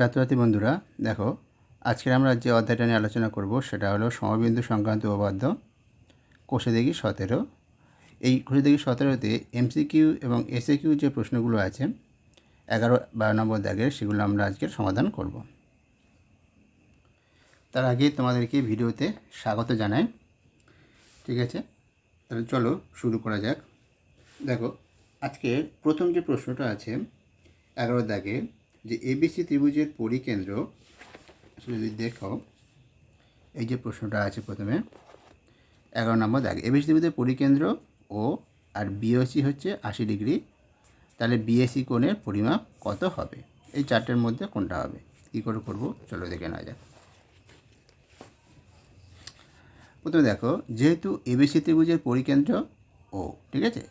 ছাত্রছাত্রী বন্ধুরা, দেখো, আজকের আমরা যে অধ্যায়টা নিয়ে আলোচনা করব সেটা হলো সমবিন্দু সংক্রান্ত উপপাদ্য কোষে দেখি সতেরো। এই কোষে দেখি সতেরোতে এমসিকিউ এবং এসএকিউ যে প্রশ্নগুলো আছে, এগারো, বারো নম্বর দাগের সেগুলো আমরা আজকের সমাধান করব। তার আগে তোমাদেরকে ভিডিওতে স্বাগত জানাই, ঠিক আছে? তাহলে চলো শুরু করা যাক। দেখো, আজকে প্রথম যে প্রশ্নটা আছে, এগারো দাগে যে এবিসি ত্রিভুজের পরিকেন্দ্র যদি দেখো, এই যে প্রশ্নটা আছে প্রথমে, এগারো নম্বর দাগে এবিসি ত্রিভুজের পরিকেন্দ্র ও আর বিওসি হচ্ছে আশি ডিগ্রি, তাহলে বিএসি কোণের পরিমাপ কত হবে? এই চারটের মধ্যে কোনটা হবে? কী করে করব? চলো দেখে নেওয়া যাক। প্রথমে দেখো, যেহেতু এবিসি ত্রিভুজের পরিকেন্দ্র ও, ঠিক আছে?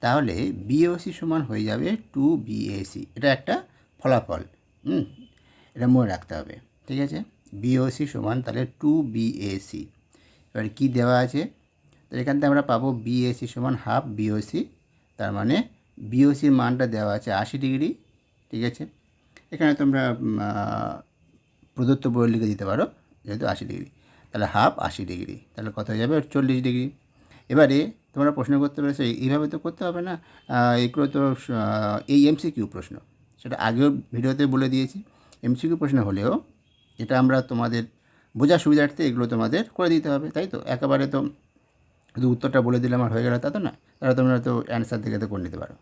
তাহলে বিওসি সমান হয়ে যাবে টু বিএসি এটা একটা ফলাফল, হুম, এটা মনে রাখতে হবে, ঠিক আছে? বিওসি সমান তাহলে টু বিএসি এবার কী দেওয়া আছে? তো এখান থেকে আমরা পাবো বিএসি সমান হাফ বিওসি তার মানে বিওসির মানটা দেওয়া আছে আশি ডিগ্রি, ঠিক আছে? এখানে তোমরা প্রদত্ত বই লিখে দিতে পারো, যেহেতু আশি ডিগ্রি। তাহলে হাফ আশি ডিগ্রি, তাহলে কত হয়ে যাবে? চল্লিশ ডিগ্রি। এবারে তোমরা প্রশ্ন করতে পেরেছ এই- এইভাবে তো করতে হবে না এগুলো তো এই এমসিকিউ প্রশ্ন। সেটা আগেও ভিডিওতে বলে দিয়েছি। এমসিকিউ প্রশ্ন হলেও এটা আমরা তোমাদের বোঝার সুবিধার্থে এগুলো তোমাদের করে দিতে হবে, তাই তো? একেবারে তো শুধু উত্তরটা বলে দিলে আমার হয়ে গেল তা তো না তাহলে তোমরা তো অ্যান্সার থেকে তো করে নিতে পারো।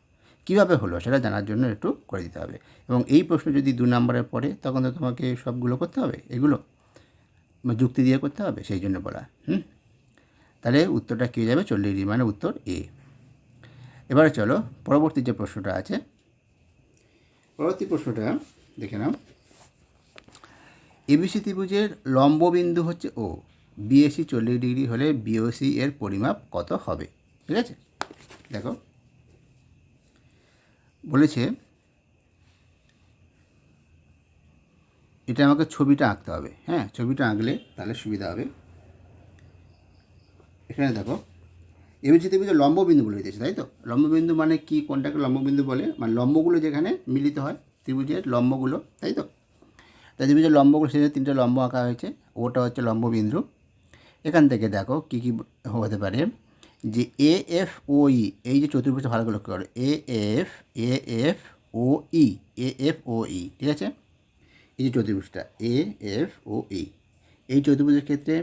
কীভাবে হলো সেটা জানার জন্য একটু করে দিতে হবে। এবং এই প্রশ্ন যদি দু নম্বরের পড়ে, তখন তো তোমাকে সবগুলো করতে হবে, এগুলো যুক্তি দিয়ে করতে হবে, সেই জন্য বলা, হুম? তাহলে উত্তরটা কী যাবে? চল্লিশ মানে উত্তর এ এবারে চলো, পরবর্তী যে প্রশ্নটা আছে পরবর্তী প্রশ্নটা দেখে নাও। এবিসি ত্রিভুজের লম্ব বিন্দু হচ্ছে ও বিএসি চল্লিশ ডিগ্রি হলে বিওসি এর পরিমাপ কত হবে? ঠিক আছে? দেখো। বলেছে, এটা আমাকে ছবিটা আঁকতে হবে। হ্যাঁ ছবিটা আঁকলে তাহলে সুবিধা হবে। এখানে দেখো এবিসি লম্ববিন্দু বলে দিয়েছে, তাই তো? লম্ববিন্দু মানে কি? কোনটাকে লম্ববিন্দু বলে? মানে লম্বগুলো যেখানে মিলিত হয়, ত্রিভুজের লম্বগুলো, তাই তো? তাই ত্রিভুজের লম্বগুলো সেখানে তিনটে লম্ব আঁকা হয়েছে, ওটা হচ্ছে লম্ববিন্দু। এখান থেকে দেখো কী কী হতে পারে, যে এ, এফ, ও, ই, এই যে চতুর্ভুজটা ভালো লক্ষ্য করো, A, F A, F, O, E, A, F, O, E, ঠিক আছে? এই যে চতুর্ভুজটা, এ, এফ, ও, ই, এই চতুর্ভুজের ক্ষেত্রে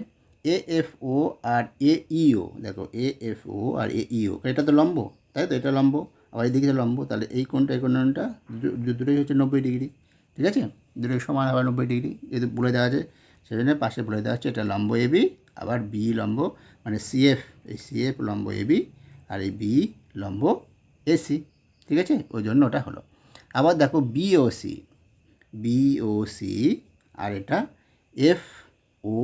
এ এফ ও আর এ ইও দেখো এ এফ ও আর এ ইও এটা তো লম্ব, তাই তো এটা লম্ব, আবার এদিকে তো লম্ব, তাহলে এই কোণটা এই কোণটা দুটোই হচ্ছে নব্বই ডিগ্রি, ঠিক আছে? দুটোই সমান আবার নব্বই ডিগ্রি যেহেতু বলে দেওয়া আছে, সেজন্য পাশে বলে দেওয়া হচ্ছে এটা লম্ব এ বি আবার বি লম্ব মানে সিএফ এই সিএফ লম্ব এ বি আর এই বি লম্ব এসি ঠিক আছে? ওই জন্য ওটা হলো। আবার দেখো বিওসি বিওসি আর এটা এফ ও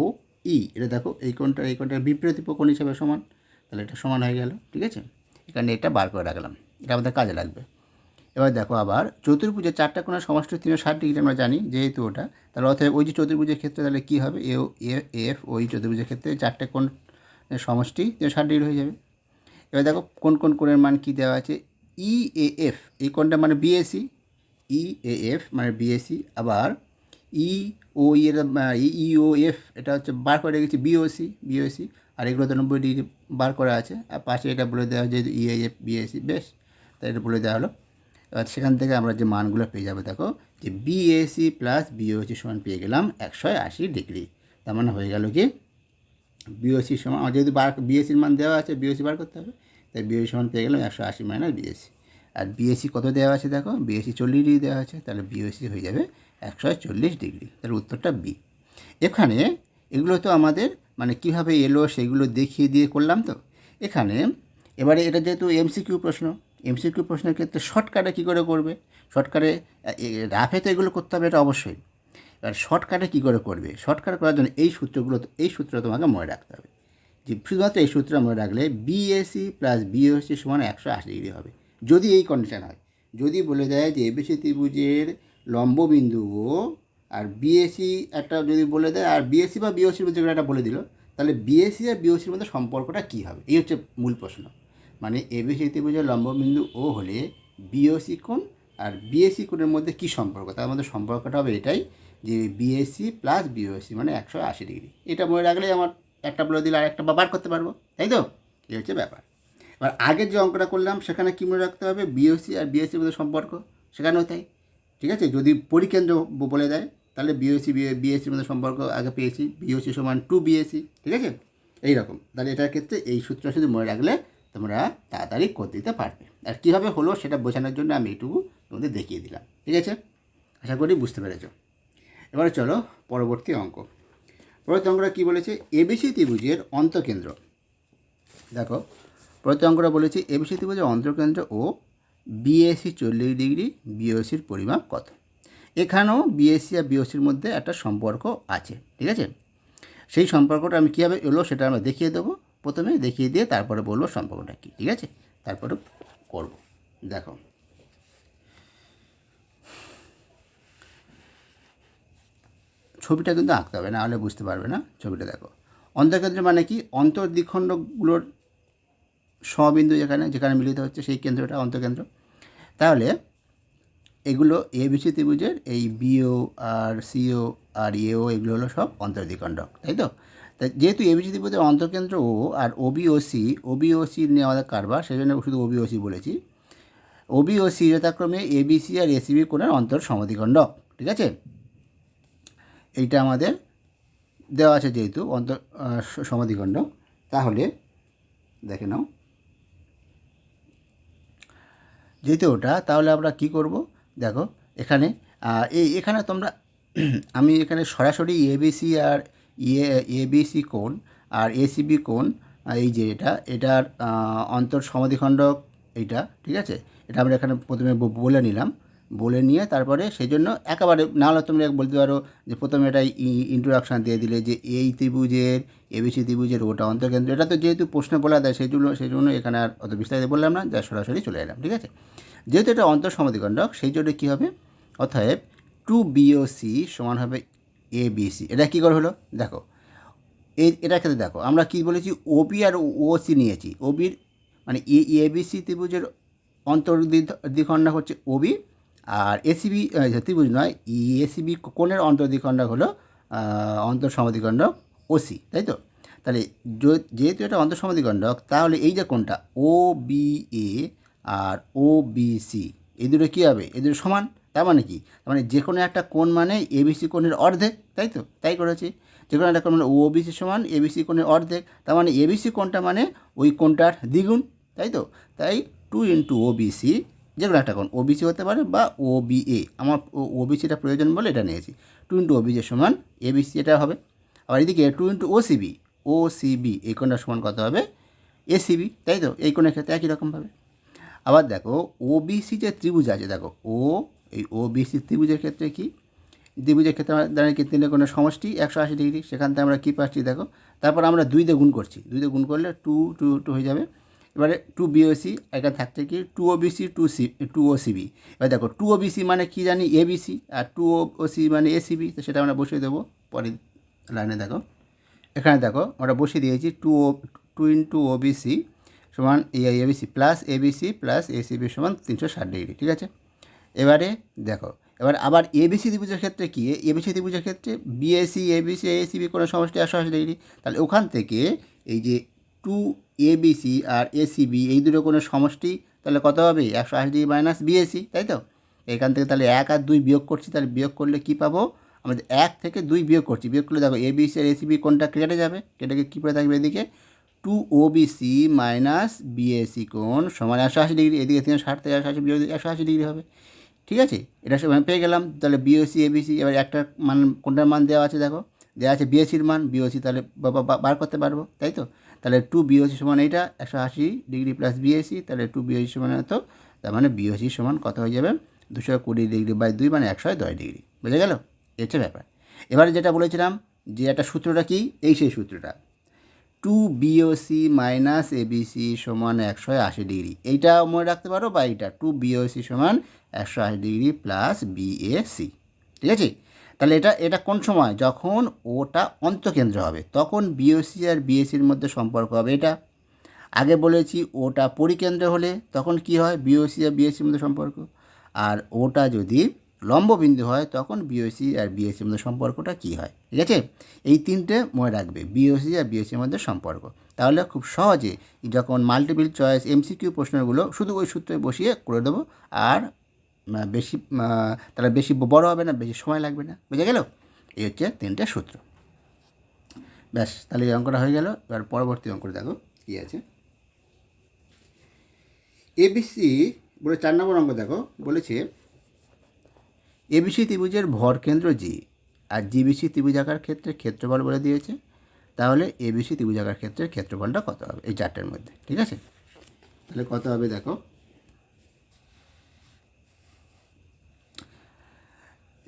ই, এটা দেখো, এই কোণটা এই কোণটা বিপরীত কোণ হিসাবে সমান, তাহলে এটা সমান হয়ে গেল, ঠিক আছে? এখানে এটা বার করে রাখলাম, এটা আমাদের কাজে লাগবে। এবার দেখো আবার, চতুর্ভুজের চারটা কোণের সমষ্টি তিনশো ষাট ডিগ্রি, আমরা জানি যেহেতু ওটা, তাহলে অর্থাৎ ওই যে চতুর্ভুজের ক্ষেত্রে তাহলে কী হবে? এ এফ, ওই চতুর্ভুজের ক্ষেত্রে চারটে কোণ সমষ্টি তিনশো ষাট ডিগ্রি হয়ে যাবে। এবার দেখো কোন কোন কোণের মান কী দেওয়া আছে? ই, এ, এফ, এই কোণটা মানে বিএসি ই, এ, এফ মানে বিএসি আবার ই ও এর ই ও এফ এটা হচ্ছে বার করে রেখেছি বিওসি বিওসি আর এগুলো তো নব্বই ডিগ্রি বার করা আছে। আর পাশে এটা বলে দেওয়া যেহেতু ই এফ বিএসি বেশ, তাই এটা বলে দেওয়া হলো। এবার সেখান থেকে আমরা যে মানগুলো পেয়ে যাব, দেখো, যে বিএসি প্লাস বিওসি সমান পেয়ে গেলাম একশো আশি ডিগ্রি। তার মানে হয়ে গেল কি? বিওসি সমান যেহেতু বার বিএসির মান দেওয়া আছে বিওসি বার করতে হবে, তাই বিওসি সমান পেয়ে গেলাম একশো আশি মাইনাস বিএসি আর বিএসি কত দেওয়া আছে, দেখো? বিএসি চল্লিশ ডিগ্রি দেওয়া আছে, তাহলে বিওসি হয়ে যাবে একশো চল্লিশ ডিগ্রি, এর উত্তরটা বি এখানে এগুলো তো আমাদের মানে কীভাবে এলো সেগুলো দেখিয়ে দিয়ে করলাম তো। এখানে এবারে এটা যেহেতু এমসিকিউ প্রশ্ন এমসিকিউ প্রশ্নের ক্ষেত্রে শর্টকাটে কী করে করবে? শর্টকাটে রাফে তো এগুলো করতে হবে, এটা অবশ্যই। এবার শর্টকাটে কী করে করবে? শর্টকাট করার জন্য এই সূত্রগুলো, এই সূত্র তোমাকে মনে রাখতে হবে। যে শুধুমাত্র এই সূত্র মনে রাখলে বিএসি প্লাস বিওসি সমান একশো আশি ডিগ্রি হবে, যদি এই কন্ডিশন হয়। যদি বলে দেয় যে এবিসি ত্রিভুজের লম্ববিন্দু ও আর বিএসি একটা যদি বলে দেয়, আর বিএসি বা বিওসির মধ্যে কোনো একটা বলে দিল, তাহলে বিএসি আর বিওসির মধ্যে সম্পর্কটা কী হবে? এই হচ্ছে মূল প্রশ্ন। মানে এবিসি ত্রিভুজের লম্ববিন্দু ও হলে বিওসি কোণ আর বিএসসি কোণের মধ্যে কী সম্পর্ক? তার মধ্যে সম্পর্কটা হবে এটাই যে বিএসসি প্লাস বিওসি মানে একশো আশি ডিগ্রি। এটা মনে রাখলেই আমার একটা বলে দিলে আর একটা বা বার করতে পারব, তাই তো? এই হচ্ছে ব্যাপার। এবার আগের যে অঙ্কটা করলাম, সেখানে কী মনে রাখতে হবে? বিওসি আর বিএসসির মধ্যে সম্পর্ক, সেখানেও তাই। ঠিক আছে? যদি পরিকেন্দ্র বলে দেয়, তাহলে বিওসি বিএসসির মধ্যে সম্পর্ক আগে পেয়েছি। বিওসি সমান টু বিএসসি ঠিক আছে? এই রকম তাহলে এটার ক্ষেত্রে এই সূত্র শুধু মনে রাখলে তোমরা তাড়াতাড়ি করে দিতে পারবে। আর কীভাবে হলো সেটা বোঝানোর জন্য আমি একটু তোমাদের দেখিয়ে দিলাম। ঠিক আছে? আশা করি বুঝতে পেরেছ। এবারে চলো পরবর্তী অঙ্ক। পরবর্তী অঙ্কটা কী বলেছে? এবিসি ত্রিভুজের অন্তকেন্দ্র। দেখো, পরবর্তী অঙ্কটা বলেছে এবিসি ত্রিভুজের অন্তর্কেন্দ্র ও বিএসসি চল্লিশ ডিগ্রি বিওসির পরিমাপ কত? এখানেও বিএসসি আর বিওসির মধ্যে একটা সম্পর্ক আছে, ঠিক আছে? সেই সম্পর্কটা আমি কীভাবে এলো সেটা আমরা দেখিয়ে দেবো। প্রথমে দেখিয়ে দিয়ে তারপরে বলব সম্পর্কটা কী, ঠিক আছে? তারপরে করব। দেখো। ছবিটা কিন্তু আঁকতে হবে, না হলে বুঝতে পারবে না। ছবিটা দেখো। অন্তর্কেন্দ্র মানে কি? অন্তর্দ্বিখণ্ডগুলোর সবিন্দু যেখানে যেখানে মিলিত হচ্ছে সেই কেন্দ্রটা অন্তর্কেন্দ্র তাহলে এগুলো এ বিসি ত্রিভুজের এই বিও আর সিও আর এও এগুলো হলো সব অন্তর্দ্বিখণ্ডক তাই তো? তাই যেহেতু এ বিসি ত্রিভুজের অন্তর্কেন্দ্র ও আর ওবিওসি ওবিওসি নিয়ে আমাদের কারবার সেই জন্য শুধু ওবিওসি বলেছি। ওবিওসি যথাক্রমে এবিসি আর এসিবি কোণের অন্তর সমাধিখণ্ডক ঠিক আছে? এইটা আমাদের দেওয়া আছে যেহেতু অন্তর আহ, তাহলে দেখে নাও। ওটা, তাহলে আমরা কি করব? দেখো, এখানে এই এখানে তোমরা, আমি এখানে সরাসরি এবিসি আর ইয়ে এবিসি কোণ আর এসিবি কোণ এই যে এটা, এটার অন্তর সমাধিখণ্ডক এইটা ঠিক আছে? এটা আমরা এখানে প্রথমে বলে নিলাম। বলে নিয়ে তারপরে সেই জন্য একেবারে না হলে তোমরা বলতে পারো যে প্রথমে এটা ইন্ট্রোডাকশান দিয়ে দিলে যে এই ত্রিভুজের এবিসি ত্রিভুজের ওটা অন্তর্কেন্দ্র এটা তো যেহেতু প্রশ্ন বলা দেয় সেই জন্য সেই জন্য এখানে আর অত বিস্তারিত বললাম না, যা সরাসরি চলে এলাম, ঠিক আছে? যেহেতু এটা অন্তর সমাধিখণ্ডক সেই জন্য কী হবে? অতএব টু বিওসি সমান হবে এ বিসি এটা কী করে হলো? দেখো এই এটার ক্ষেত্রে দেখো, আমরা কী বলেছি? ওবি আর ওসি নিয়েছি। ওবির মানে এ এবিসি ত্রিভুজের অন্তর্দ্বিখণ্ডক হচ্ছে ওবি আর এসিবি ত্রিভুজ নয় ই এসিবি কোণের অন্তর্দ্বিখণ্ডক হলো অন্তর সমাধিখণ্ডক ওসি তাই তো? তাহলে যেহেতু এটা অন্তর সমাধিখণ্ডক তাহলে এই যে কোণটা ও বি এ আর ও বি সি এই দুটো কী হবে? এই দুটো সমান? তার মানে কি? তার মানে যে কোনো একটা কোণ মানে এবিসি কোণের অর্ধেক, তাই তো? তাই করেছি। যে কোনো একটা কোণ মানে ওবিসি সমান এবিসি কোণের অর্ধেক, তার মানে এবিসি কোণটা মানে ওই কোণটার দ্বিগুণ, তাই তো? তাই টু ইন্টু ওবিসি যে কোনো একটা কোণ ওবিসি হতে পারে বা ওবিএ আমার ওবিসিটা প্রয়োজন বলে এটা নিয়েছি। টু ইন্টু ওবিসি সমান এবিসি এটা হবে। আবার এদিকে টু ইন্টু ওসিবি ওসিবি এই কোণটা সমান কত হবে? এসিবি তাই তো? এই কোণের ক্ষেত্রে একই রকমভাবে আবার দেখো ওবিসি যে ত্রিভুজ আছে, দেখো ও এই ওবিসি ত্রিভুজের ক্ষেত্রে কি? ত্রিভুজের ক্ষেত্রে আমরা দাঁড়িয়ে তিনটে কোনো সমষ্টি, একশো আশি ডিগ্রি, সেখান থেকে আমরা কী পাচ্ছি, দেখো? তারপর আমরা দুই দিয়ে গুণ করছি। দুই দিয়ে গুণ করলে টু টু টু হয়ে যাবে। এবারে টু বিওসি এখানে থাকছে কি two OBC two C two OCB এবার দেখো টু ওবিসি মানে কি জানি? এবিসি আর টু ওসি মানে এসিবি তো সেটা আমরা বসিয়ে দেবো পরের লাইনে, দেখো। এখানে দেখো, আমরা বসিয়ে দিয়েছি two O two into OBC সমান ABC plus ABC plus ACB সমান তিনশো ষাট ডিগ্রি, ঠিক আছে? এবারে দেখো, এবার আবার এবিসি ত্রিভুজের ক্ষেত্রে কি? এবিসি ত্রিভুজের ক্ষেত্রে বিএসি এবিসি এসিবি কোনো সমষ্টি একশো আশি ডিগ্রি। তাহলে ওখান থেকে এই যে টু এবিসি আর এসিবি এই দুটো কোনো সমষ্টি, তাহলে কত হবে? একশো আশি ডিগ্রি মাইনাস বিএসি তাই তো? এখান থেকে তাহলে এক আর দুই বিয়োগ করছি, তাহলে বিয়োগ করলে কী পাবো? আমাদের এক থেকে দুই বিয়োগ করছি। বিয়োগ করলে দেখো এবিসি আর এসিবি কোনটা কেটে যাবে? কেটে কী পড়ে থাকবে এদিকে? টু ওবিসি মাইনাস বিএসি কোণ সমান একশো আশি ডিগ্রি। এদিকে তিনশো ষাট থেকে একশো আশি বিয়োগ একশো আশি ডিগ্রি হবে। ঠিক আছে? এটা সব পেয়ে গেলাম। তাহলে বিওসি এবিসি এবার একটা মান, কোনটার মান দেওয়া আছে দেখো? দেওয়া আছে বিএসির মান। বিওসি তাহলে বা- বা- বা- বার করতে পারব, তাই তো? তাহলে টু বিওসি সমান এইটা, একশো আশি ডিগ্রি প্লাস বিএসি তাহলে টু বিওসি সমান এত, তার মানে বিওসি সমান কত হয়ে যাবে? দুশো কুড়ি ডিগ্রি বাই দুই মানে একশো দশ ডিগ্রি বুঝে গেল? হচ্ছে ব্যাপার। এবারে যেটা বলেছিলাম যে একটা সূত্রটা কি? এই সেই সূত্রটা। টু বিওসি মাইনাস এবিসি সমান একশো আশি ডিগ্রি এইটা মনে রাখতে পারো বা এইটা। টু বিওসি সমান একশো আশি ডিগ্রি প্লাস বিএসি ঠিক আছে? তাহলে এটা এটা কোন সময়? যখন ওটা অন্তকেন্দ্র হবে, তখন বিওসি আর বিএসির মধ্যে সম্পর্ক হবে। এটা আগে বলেছি, ওটা পরিকেন্দ্র হলে তখন কি হয়? বিওসি আর বিএসির মধ্যে সম্পর্ক। আর ওটা যদি লম্ববিন্দু হয়, তখন বিওসি আর বিএসির মধ্যে সম্পর্কটা কী হয়? ঠিক আছে? এই তিনটে মনে রাখবে বিওসি আর বিএসির মধ্যে সম্পর্ক। তাহলে খুব সহজে যখন মাল্টিপল চয়েস এমসিকিউ প্রশ্নগুলো শুধু ওই সূত্রে বসিয়ে করে দেবো, আর বেশি তাহলে বেশি বড় হবে না, বেশি সময় লাগবে না? বুঝে গেল? এই হচ্ছে তিনটে সূত্র। ব্যাস, তাহলে এই অঙ্কটা হয়ে গেল। এবার পরবর্তী অঙ্কটা দেখো, কী আছে? এবিসি বলে চার নম্বর অঙ্ক দেখো, বলেছে এবিসি ত্রিভুজের ভর কেন্দ্র জি আর জিবিসি ত্রিভুজাকার ক্ষেত্রে ক্ষেত্রফল বলে দিয়েছে। তাহলে এবিসি ত্রিভুজাকার ক্ষেত্রে ক্ষেত্রফলটা কত হবে? এই চারটের মধ্যে, ঠিক আছে? তাহলে কত হবে দেখো?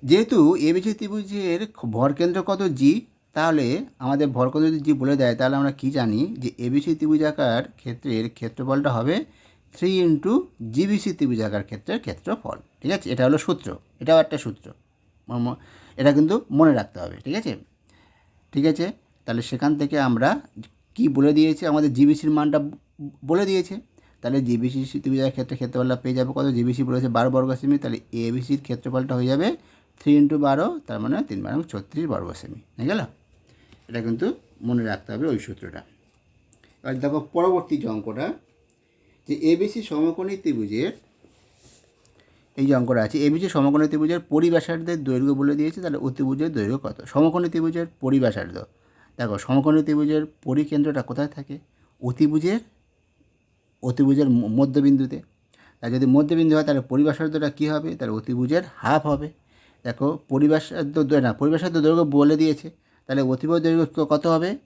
যেহেতু এ এবিসি ত্রিভুজের ভরকেন্দ্র কত জি তাহলে আমাদের ভরকেন্দ্র যদি জি বলে দেয়, তাহলে আমরা কি জানি যে এবিসি ত্রিভুজাকার ক্ষেত্রের ক্ষেত্রফলটা হবে থ্রি ইন্টু জিবিসি ত্রিভুজাকার ক্ষেত্রের ক্ষেত্রফল, ঠিক আছে? এটা হলো সূত্র, এটাও একটা সূত্র। এটা কিন্তু মনে রাখতে হবে, ঠিক আছে? ঠিক আছে? তাহলে সেখান থেকে আমরা কি বলে দিয়েছে? আমাদের জিবিসির মানটা বলে দিয়েছে। তাহলে জিবিসি ত্রিভুজার ক্ষেত্রে ক্ষেত্রফলটা পেয়ে যাব কত? জিবিসি বলেছে বারো বর্গ সেমি, তাহলে এবিসির ক্ষেত্রফলটা হয়ে যাবে থ্রি ইন্টু বারো, তার মানে তিন বারো ছত্রিশ বর্গ সেমি হয়ে গেল? এটা কিন্তু মনে রাখতে হবে ওই সূত্রটা। এবার দেখো পরবর্তী যে অঙ্কটা, যে এবিসি সমকোণী ত্রিভুজের, এই যে অঙ্কটা আছে এবিসি সমকোণী ত্রিভুজের পরিব্যাসার্ধের দৈর্ঘ্য বলে দিয়েছে, তাহলে অতিভুজের দৈর্ঘ্য কত? সমকোণী ত্রিভুজের পরিব্যাসার্ধ দেখো, সমকোণী ত্রিভুজের পরিকেন্দ্রটা কোথায় থাকে? অতিভুজের অতিভুজের মধ্যবিন্দুতে। আর যদি মধ্যবিন্দু হয়, তাহলে পরিব্যাসার্ধটা কী হবে? তাহলে অতিভুজের হাফ হবে। দেখো দৈ- না পরিব্যাসার্ধ দৈর্ঘ্য বলে দিয়েছে। তাহলে অতিভুজ দৈর্ঘ্য কত হবে?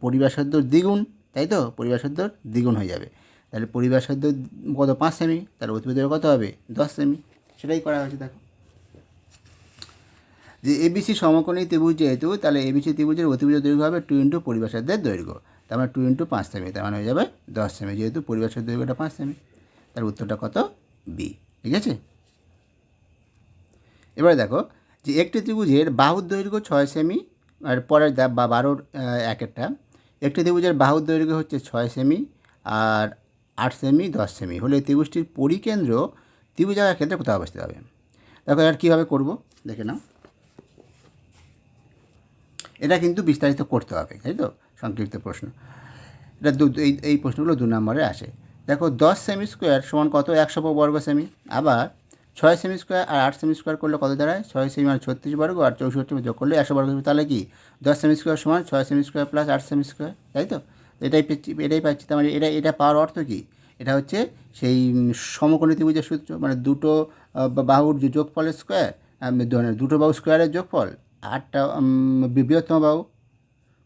পরিব্যাসার্ধ দ্বিগুণ, তাই তো? পরিব্যাসার্ধ দ্বিগুণ হয়ে যাবে। তাহলে পরিব্যাসার্ধ কত? পাঁচ সেমি। তাহলে অতিভুজ দৈর্ঘ্য কত হবে? দশ সেমি। সেটাই করা হয়েছে, দেখো। যে এবিসি সমকোণী ত্রিভুজ যেহেতু, তাহলে এবিসি ত্রিভুজের অতিভুজের দৈর্ঘ্য হবে টু ইন্টু পরিবেশের দৈর্ঘ্য। তার মানে টু ইন্টু পাঁচ সেমি। তার মানে হয়ে যাবে দশ সেমি। যেহেতু পরিবেশের দৈর্ঘ্যটা পাঁচ সেমি। তার উত্তরটা কত? বি। ঠিক আছে? এবারে দেখো যে একটি ত্রিভুজের বাহুর দৈর্ঘ্য ছয় সেমি আর পরের দা- বা বারোর এক একটা। একটি ত্রিভুজের বাহুর দৈর্ঘ্য হচ্ছে ছয় সেমি আর আট সেমি, দশ সেমি। হলে ত্রিভুজটির পরিকেন্দ্র ত্রিভুজাকার ক্ষেত্রে কোথায় অবস্থিত হবে। দেখো এর কীভাবে করব? দেখে নাও। এটা কিন্তু বিস্তারিত করতে হবে, তাই তো? সংক্ষিপ্ত প্রশ্ন। এটা দু এই এই প্রশ্নগুলো দু নম্বরে আসে। দেখো দশ সেমি স্কোয়ার সমান কত? একশো বর্গ সেমি। আবার ছয় সেমি স্কোয়ার আর আট সেমি স্কোয়ার করলে কত দাঁড়ায়? ছয় সেমি মানে ছত্রিশ বর্গ আর চৌষট্টি যোগ করলে একশো বর্গ তাহলে কি? দশ সেমি স্কোয়ার সমান ছয় সেমি স্কোয়ার প্লাস আট সেমি স্কোয়ার তাই তো? এটাই এটাই পাচ্ছি। তার মানে এটা এটা পাওয়ার অর্থ কী? এটা হচ্ছে সেই সমকোণী ত্রিভুজের সূত্র। মানে দুটো বাহুর যে যোগফলের স্কোয়ার দুটো বাহু স্কোয়ারের যোগফল, আটটা বৃহত্তম বাহু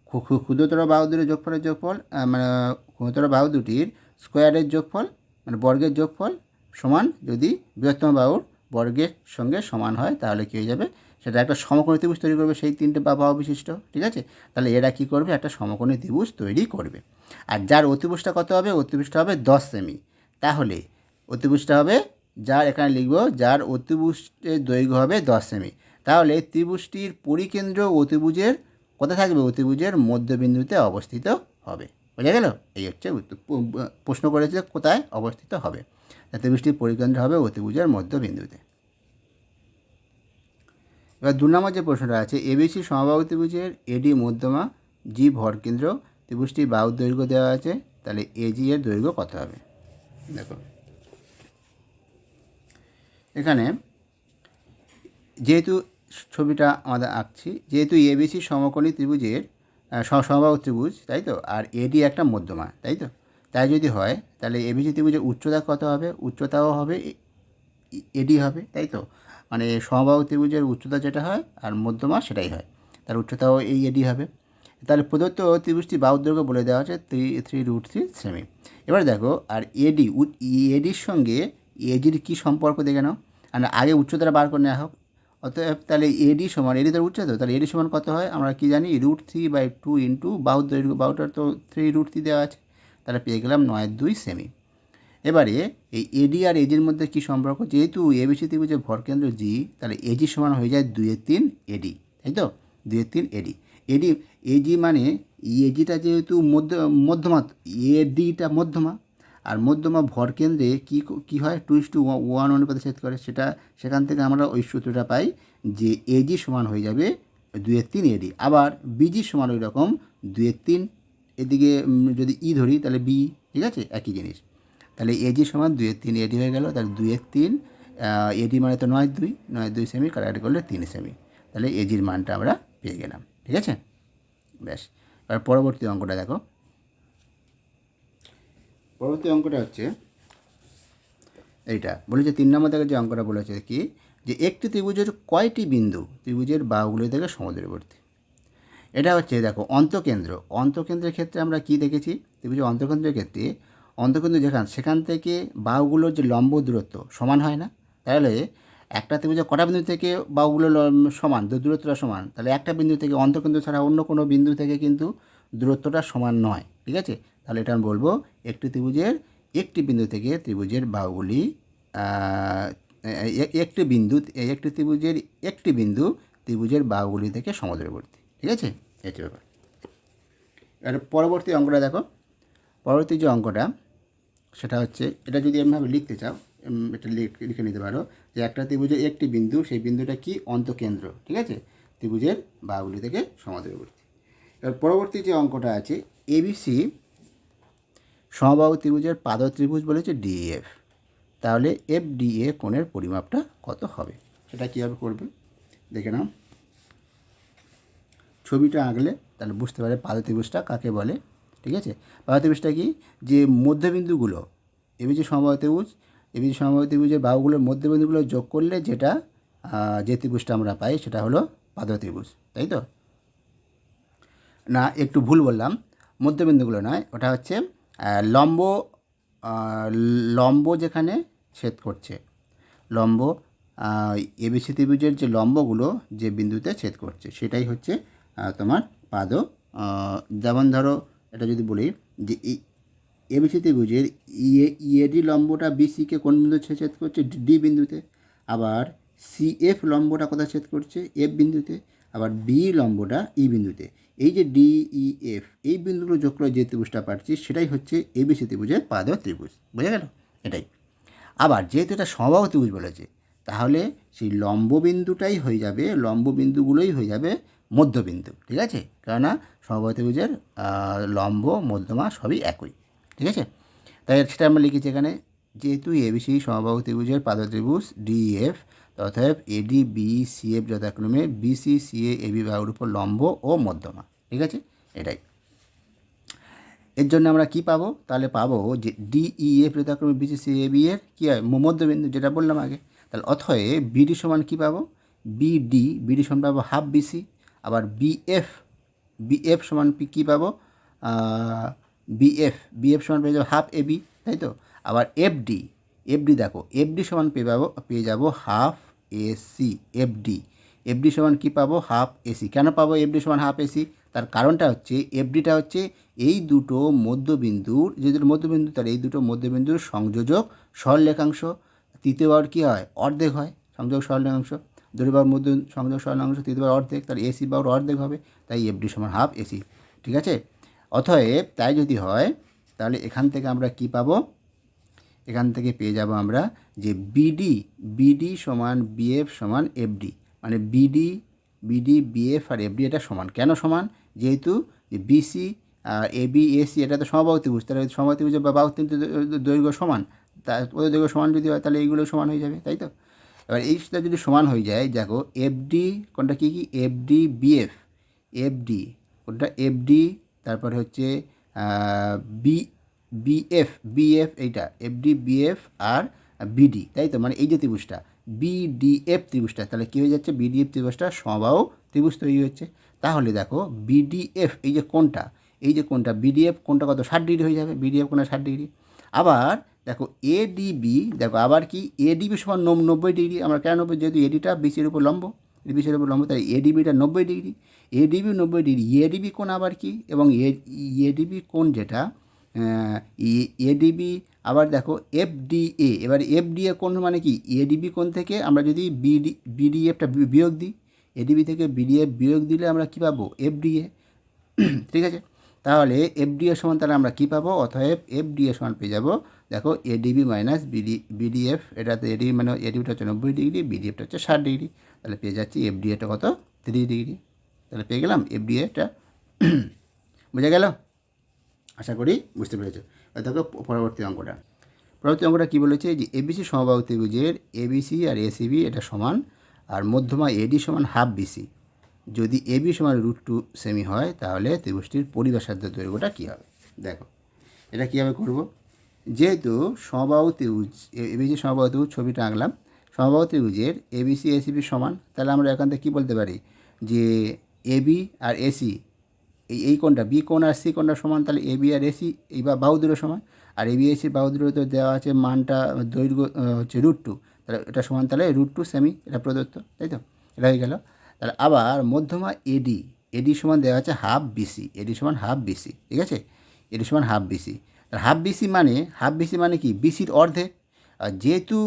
ক্ষু- ক্ষু- ক্ষুদ্রতর বাহু দুটির যোগফলের যোগফল মানে ক্ষুদ্রতর বাহু দুটির স্কোয়ারের যোগফল মানে বর্গের যোগফল সমান যদি বৃহত্তম বাহুর বর্গের সঙ্গে সমান হয়, তাহলে কী হয়ে যাবে? সেটা একটা সমকোণী ত্রিভুজ তৈরি করবে সেই তিনটে বাহু বিশিষ্ট, ঠিক আছে? তাহলে এরা কী করবে? একটা সমকোণী ত্রিভুজ তৈরি করবে। আর যার অতিভুজটা কত হবে? অতিভুজটা হবে দশ সেমি। তাহলে অতিভুজটা হবে, যার এখানে লিখব, যার অতিভুজের দৈর্ঘ্য হবে দশ সেমি। তাহলে ত্রিভুজটির পরিকেন্দ্র অতিভুজের, কোথায় থাকবে? অতিভুজের মধ্যবিন্দুতে অবস্থিত হবে। বোঝা গেল? এই হচ্ছে। প্রশ্ন করেছে কোথায় অবস্থিত হবে। তা ত্রিভুজটির পরিকেন্দ্র হবে অতিভুজের মধ্যবিন্দুতে। এবার দু নম্বর যে প্রশ্নটা আছে, এবিসি সমবাহু ত্রিভুজের এডি মধ্যমা জি ভরকেন্দ্র ত্রিভুজটির বাহুর দৈর্ঘ্য দেওয়া আছে, তাহলে এজি এর দৈর্ঘ্য কত হবে? দেখো, এখানে যেহেতু ছবিটা আমাদের আঁকছি, যেহেতু এবিসি সমকোণী ত্রিভুজের সমবাহু ত্রিভুজ, তাই তো? আর এডি একটা মধ্যমা, তাই তো? তাই যদি হয়, তাহলে এবিসি ত্রিভুজের উচ্চতা কত হবে? উচ্চতাও হবে এডি হবে, তাই তো? মানে সমবাহু ত্রিভুজের উচ্চতা যেটা হয় আর মধ্যমা সেটাই হয়। তার উচ্চতাও এই এডি হবে। তাহলে প্রদত্ত ত্রিভুজটি দৈর্ঘ্য বলে দেওয়া আছে three three root three semi এবার দেখো, আর এডি এডির সঙ্গে এজির কী সম্পর্ক দেখে নাও। আর আগে উচ্চতাটা বার করে নেওয়া হোক। অতএব তাহলে এডি সমান এডি তো উচ্চতা, তাহলে এডি সমান কত হয়? আমরা কি জানি root three by two into দৈর্ঘ্য, বাহুটার তো থ্রি রুট থ্রি দেওয়া আছে। তাহলে পেয়ে গেলাম নয় দুই সেমি এবারে এই এডি আর এজির মধ্যে কী সম্পর্ক? যেহেতু এবিসি ত্রিভুজের ভরকেন্দ্র জি তাহলে এজি সমান হয়ে যায় দুইয়ের তিন এডি তাই তো? দুইয়ের তিন এডি এডি এজি মানে এজিটা যেহেতু মধ্য, মধ্যমা এডিটা মধ্যমা, আর মধ্যমা ভর কেন্দ্রে কী কী হয়? টু ইস টু ওয়ান অনুপাতে ছেদ করে। সেটা, সেখান থেকে আমরা ওই সূত্রটা পাই যে এজি সমান হয়ে যাবে দুয়ের তিন এডি আবার বিজি সমান ওই রকম দুয়ের তিন এদিকে যদি ই ধরি, তাহলে বি ঠিক আছে? একই জিনিস। তাহলে এজি সমান দুয়ের তিন এডি হয়ে গেল, তাহলে দুয়ের তিন এডি মানে তো নয় দুই নয় দুই সেমি কাটাকাটি করলে তিন সেমি তাহলে এজির মানটা আমরা পেয়ে গেলাম, ঠিক আছে? ব্যাস। এবার পরবর্তী অঙ্কটা দেখো। পরবর্তী অঙ্কটা হচ্ছে, এইটা। বলেছে তিন নম্বর থেকে যে অঙ্কটা বলেছে কি, যে একটি ত্রিভুজের কয়টি বিন্দু? ত্রিভুজের বাহুগুলি থেকে সমুদ্রবর্তী এটা হচ্ছে, দেখো, অন্তকেন্দ্র। অন্তকেন্দ্রের ক্ষেত্রে আমরা কি দেখেছি? ত্রিভুজের অন্তকেন্দ্রের ক্ষেত্রে অন্তকেন্দ্র যেখান, সেখান থেকে বাহুগুলোর যে লম্ব দূরত্ব সমান হয় না? তাহলে একটা ত্রিভুজের কটা বিন্দু থেকে বাহুগুলো সমান দূরত্বটা সমান? তাহলে একটা বিন্দু থেকে অন্তকেন্দ্র ছাড়া অন্য কোনো বিন্দু থেকে কিন্তু দূরত্বটা সমান নয়। ঠিক আছে? তাহলে এটা আমি বলব, একটি ত্রিভুজের একটি বিন্দু থেকে ত্রিভুজের বাহুগুলি একটি বিন্দু একটি ত্রিভুজের একটি বিন্দু ত্রিভুজের বাহুগুলি থেকে সমুদ্রবর্তী। ঠিক আছে? এই ব্যাপার। এবার পরবর্তী অঙ্কটা দেখো। পরবর্তী যে অঙ্কটা, সেটা হচ্ছে, এটা যদি এমনভাবে লিখতে চাও এটা লিখ- নিতে পারো যে একটা ত্রিভুজের একটি বিন্দু, সেই বিন্দুটা কি? অন্তকেন্দ্র, ঠিক আছে? ত্রিভুজের বাহুগুলি থেকে সমুদ্রবর্তী। এবার পরবর্তী যে অঙ্কটা আছে এবিসি সমবাহু ত্রিভুজের পাদ ত্রিভুজ বলেছে ডিএফ তাহলে এফ ডিএ কোণের পরিমাপটা কত হবে? সেটা কীভাবে করবে? দেখে নাও। ছবিটা আঁকলে তাহলে বুঝতে পারে পাদ ত্রিভুজটা কাকে বলে, ঠিক আছে? পাদ ত্রিভুজটা কি? যে মধ্যবিন্দুগুলো এবি যে সমবাহু ত্রিভুজ এবি যে সমবাহু ত্রিভুজের বাহুগুলোর মধ্যবিন্দুগুলো যোগ করলে যেটা যে ত্রিভুজটা আমরা পাই সেটা হলো পাদ ত্রিভুজ তাই তো? না, একটু ভুল বললাম, মধ্যবিন্দুগুলো নয়, ওটা হচ্ছে লম্ব লম্ব যেখানে ছেদ করছে, লম্ব এবিসি ত্রিভুজের যে লম্বগুলো যে বিন্দুতে ছেদ করছে, সেটাই হচ্ছে তোমার পাদ যেমন ধরো, এটা যদি বলি, যে এই এবিসি ত্রিভুজের ইয়ে ইএডি লম্বটা বিসিকে কোন বিন্দু ছেদ করছে? ডি বিন্দুতে। আবার সিএফ লম্বটা কোথায় ছেদ করছে? এফ বিন্দুতে। আবার বি লম্বটা ই বিন্দুতে। এই যে ডি, ই, এফ, এই বিন্দুগুলো যোগ করে যে ত্রিভুজটা পাচ্ছি, সেটাই হচ্ছে এবিসি ত্রিভুজের পাদ ত্রিভুজ। বোঝা গেল? এটাই। আবার যেহেতু এটা সমবাহু ত্রিভুজ বলেছে, তাহলে সেই লম্ব বিন্দুটাই হয়ে যাবে, লম্ব বিন্দুগুলোই হয়ে যাবে মধ্যবিন্দু, ঠিক আছে? কেননা সমবাহু ত্রিভুজের লম্ব, মধ্যমা সবই একই, ঠিক আছে? তাই সেটা আমরা লিখেছি এখানে, যেহেতু এবিসি সমবাহু ত্রিভুজের পাদ ত্রিভুজ ডিএফ অতএব এডি বি সিএফ যথাক্রমে বিসি সিএ এবি বাহুর উপর লম্ব ও মধ্যমা, ঠিক আছে? এটাই। এর জন্য আমরা কি পাবো? তাহলে পাবো যে ডিইএফ যথাক্রমে বিসিসি এ বি এর কী হয়? মধ্যবিন্দু যেটা বললাম আগে। তাহলে অথয়ে বিডি সমান কী পাবো? বিডি বিডি সমান পাবো হাফ বিসি আবার বিএফ বিএফ সমান কী পাবো? বিএফ বিএফ সমান পেয়ে যাব হাফ এবি তাই তো? আবার এফডি এফডি দেখো এফডি সমান পেয়ে পাবো, পেয়ে যাব হাফ এসি এফডি এফডি সমান কী পাবো? হাফ এসি কেন পাবো এফডি সমান হাফ এসি তার কারণটা হচ্ছে এফডিটা হচ্ছে এই দুটো মধ্যবিন্দুর যে দুটো মধ্যবিন্দু তার এই দুটো মধ্যবিন্দুর সংযোজক সরলরেখাংশ। তৃতীয় বার কী হয়? অর্ধেক হয় সংযোগ সরলরেখাংশ। বার মধ্য সংযোগ সরলরেখাংশ তৃতীয় বার অর্ধেক, তার এসি বাহুর অর্ধেক হবে, তাই এফডি সমান হাফ এসি ঠিক আছে? অতএব তাই যদি হয়, তাহলে এখান থেকে আমরা কি পাবো? এখান থেকে পেয়ে যাব আমরা যে বিডি বিডি সমান বিএফ সমান এফডি মানে বিডি বিডি বিএফ আর এফডি এটা সমান। কেন সমান? যেহেতু বিসি আর এবি এসি এটা তো সমবাহু ত্রিভুজ তাহলে সমবাহু ত্রিভুজ বা বাহু দৈর্ঘ্য সমান, তা ওদের দৈর্ঘ্য সমান যদি হয়, তাহলে এইগুলো সমান হয়ে যাবে, তাই তো? এবার এইটা যদি সমান হয়ে যায়, দেখো এফডি কোনটা কী কী? এফডি বিএফ এফডি কোনটা এফডি তারপরে হচ্ছে বি বিএফ বিএফ এইটা এফডি বিএফ আর বিডি তাই তো? মানে এই যে ত্রিভুজটা বিডিএফ ত্রিভুজটা, তাহলে কী হয়ে যাচ্ছে? বিডিএফ ত্রিভুজটা সমবাহু ত্রিভুজ তৈরি হচ্ছে। তাহলে দেখো বিডিএফ এই যে কোনটা, এই যে কোনটা বিডিএফ কোনটা কত? ষাট ডিগ্রি হয়ে যাবে বিডিএফ কোনটা ষাট ডিগ্রি। আবার দেখো এডিবি দেখো আবার কি এডিবি সমান নব- নব্বই ডিগ্রি আমরা কেন নব্বই যেহেতু এডিটা বিসির উপর লম্ব বিসির উপর লম্ব তাই এডিবিটা নব্বই ডিগ্রি এডিবি নব্বই ডিগ্রি এডিবি কোণ আবার কি এবং এডিবি কোণ যেটা এডিবি আবার দেখো এফডিএ এবার এফডিএ কোণ মানে কি এডিবি কোণ থেকে আমরা যদি বিডি বিডিএফটা বিয়োগ দিই এডিবি থেকে বিডিএফ বিয়োগ দিলে আমরা কী পাবো এফডিএ ঠিক আছে তাহলে এফডিএ সমান তাহলে আমরা কী পাবো অতএব এফডিএ সমান পেয়ে যাব দেখো এডিবি মাইনাস বিডি বিডিএফ এটাতে এডিবি মানে এডিবিটা হচ্ছে নব্বই ডিগ্রি বিডিএফটা হচ্ছে ষাট ডিগ্রি। তাহলে পেয়ে যাচ্ছি এফডিএটা কত? তিরিশ ডিগ্রি। তাহলে পেয়ে গেলাম এফডিএটা বুঝা গেল? আশা করি বুঝতে পেরেছ। দেখো পরবর্তী অঙ্কটা। পরবর্তী অঙ্কটা কী বলেছে? যে এবিসি সমবাহু ত্রিভুজের এবিসি আর এসিবি এটা সমান, আর মধ্যমা এডি সমান হাফ বিসি যদি এবি সমান রুট টু সেমি হয়, তাহলে ত্রিভুজটির পরিবেশার্ধ দৈর্ঘ্যটা কী হবে? দেখো, এটা কীভাবে করব? যেহেতু সমবাহু ত্রিভুজ এবিসি সমবাহু ত্রিভুজ ছবিটা আঁকলাম, সমবাহু ত্রিভুজের এবিসি এসিবি সমান, তাহলে আমরা এখান থেকে কী বলতে পারি? যে এবি আর এসি এই এই কোণটা বি কোণ আর সি কোণটা সমান, তাহলে এ বি আর এসি এই বা বাহু দূরে সমান, আর এ বি এসি বাহু তো দেওয়া আছে মানটা, দৈর্ঘ্য হচ্ছে রুট টু তাহলে এটা সমান, তাহলে রুট টু সেমি এটা প্রদত্ত, তাই তো? এটা হয়ে গেল। তাহলে আবার মধ্যমা এডি এডি সমান দেওয়া আছে হাফ বিসি এডি সমান হাফ বিসি ঠিক আছে? এডি সমান হাফ বিসি হাফ বিসি মানে হাফ বিসি মানে কি? বিসির অর্ধে আর যেহেতু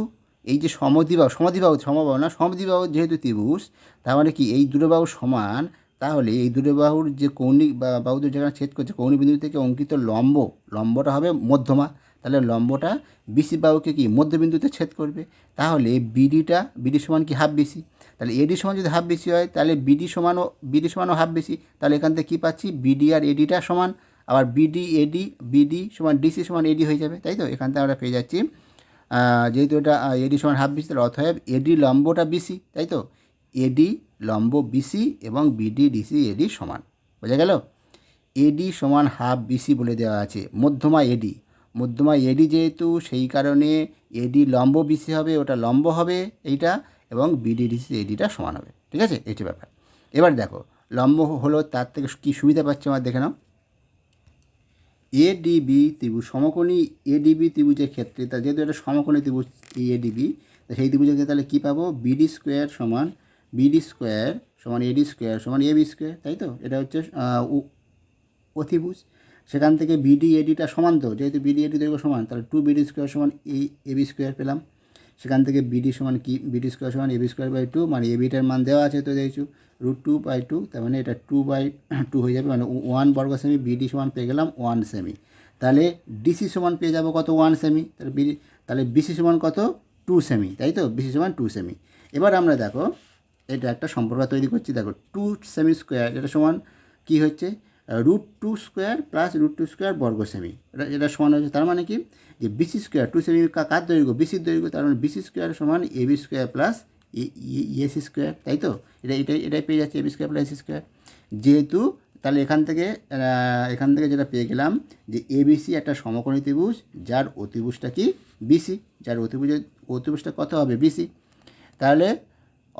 এই যে সমদ্বিবাহু সমাধিবাহু সমবাহু না, সমদ্বিবাহু যেহেতু ত্রিভুজ, তার মানে কি? এই দুটো বাহু সমান, তাহলে এই দুটো বাহুর যে কৌণিক বা বাহুদের যেখানে ছেদ করছে কৌণিক বিন্দু থেকে অঙ্কিত লম্ব, লম্বটা হবে মধ্যমা। তাহলে লম্বটা বিসি বাহুকে কি? মধ্যবিন্দুতে ছেদ করবে। তাহলে বিডিটা বিডি সমান কি? হাফ বিসি তাহলে এডি সমান যদি হাফ বিসি হয়, তাহলে বিডি সমানও বিডি সমানও হাফ বিসি তাহলে এখান থেকে কী পাচ্ছি? বিডি আর এডিটা সমান। আবার বিডি এডি বিডি সমান ডিসি সমান এডি হয়ে যাবে, তাই তো? এখান থেকে আমরা পেয়ে যাচ্ছি যেহেতু এটা এডি সমান হাফ বিসি তাহলে অতএব এডি লম্বটা বিসি তাই তো? এডি লম্ব বিসি এবং বিডি ডিসি এডি সমান, বোঝা গেল? এডি সমান হাফ বিসি বলে দেওয়া আছে, মধ্যমা এডি মধ্যমা এডি যেহেতু, সেই কারণে এডি লম্ব বিসি হবে, ওটা লম্ব হবে এইটা, এবং বিডি ডিসি এডিটা সমান হবে, ঠিক আছে? এটি ব্যাপার। এবার দেখো, লম্ব হলো তার থেকে কী সুবিধা পাচ্ছে আমার দেখে নাও। এডিবি ত্রিভুজ, সমকোণী এডিবি ত্রিভুজের ক্ষেত্রে, তা যেহেতু এটা সমকোণী ত্রিভুজ এডিবি সেই ত্রিভুজের ক্ষেত্রে তাহলে কী পাবো? বিডি স্কোয়ার সমান বিডি স্কোয়ার সমান এডি স্কোয়ার সমান এবি স্কোয়ার তাই তো? এটা হচ্ছে অতিভুজ সেখান থেকে বিডি এডিটা সমান তো? যেহেতু বিডি এডি দৈর্ঘ্য সমান, তাহলে টু বিডি স্কোয়ার সমান এ এবি স্কোয়ার পেলাম। সেখান থেকে বিডি সমান কি বিডি স্কোয়ার সমান এবি স্কোয়ার বাই টু মানে এবিটার মান দেওয়া আছে তো দেখছ রুট টু বাই টু তার মানে এটা টু বাই টু হয়ে যাবে মানে ওয়ান বর্গ সেমি বিডি সমান পেয়ে গেলাম ওয়ান সেমি তাহলে ডিসি সমান পেয়ে যাব কত ওয়ান সেমি তাহলে বিডি তাহলে বিসি সমান কত টু সেমি তাই তো? বিসি সমান টু সেমি এবার আমরা দেখো, এটা একটা সম্পর্ক তৈরি করছি, দেখো টু সেমি স্কোয়ার এটা সমান কি হচ্ছে? Root two square plus root two square বর্গ সেমি এটা এটা সমান হয়েছে, তার মানে কি? যে বিসি স্কোয়ার টু সেমি কার দৈর্ঘ্য? বিসির দৈর্ঘ্য, তার মানে বিসি স্কোয়ার সমান AB square plus AC square তাই তো? এটা এটাই এটাই পেয়ে যাচ্ছে AB square plus AC square যেহেতু তাহলে এখান থেকে এখান থেকে যেটা পেয়ে গেলাম যে এবিসি একটা সমকোণী ত্রিভুজ, যার অতিভুজটা কি? বিসি যার অতিভুজের, অতিভুজটা কত হবে? বিসি তাহলে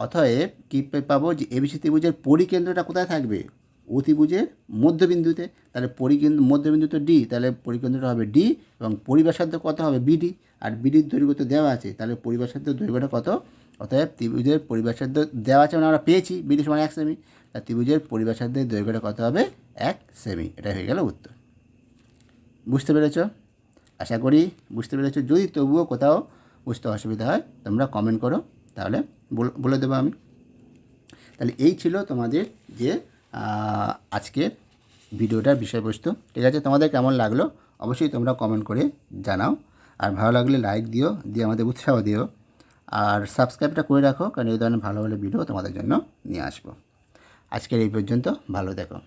অতএব কী পাবো? যে এবিসি ত্রিভুজের পরিকেন্দ্রটা কোথায় থাকবে? অতিভুজের মধ্যবিন্দুতে, তাহলে পরিকেন্দ্র, মধ্যবিন্দুতে ডি তাহলে পরিকেন্দ্রটা হবে ডি এবং পরিবেশার্ধ কত হবে বিডি আর বিডির দৈর্ঘ্য তো দেওয়া আছে, তাহলে পরিবেশার্ধ দৈর্ঘ্যটা কত? অতএব ত্রিভুজের পরিবেশার্ধ দেওয়া আছে মানে আমরা পেয়েছি বিডি সমান এক সেমি তা ত্রিভুজের পরিবেশার্ধের দৈর্ঘ্যটা কত হবে? এক সেমি এটা হয়ে গেল উত্তর। বুঝতে পেরেছ? আশা করি বুঝতে পেরেছ। যদি তবুও কোথাও বুঝতে অসুবিধা হয়, তোমরা কমেন্ট করো, তাহলে বল- দেবো আমি। তাহলে এই ছিল তোমাদের যে আজকের ভিডিওটার বিষয়বস্তু। ঠিক আছে, তোমাদের কেমন লাগল? অবশ্যই তোমরা কমেন্ট করে জানাও। আর ভালো লাগলে লাইক দিও, দিয়ে আমাদের উৎসাহ দিও। আর সাবস্ক্রাইবটা করে রাখো, কারণ এই ধরনের ভালো ভালো ভিডিও তোমাদের জন্য নিয়ে আসব। আজকের এই পর্যন্ত, ভালো দেখো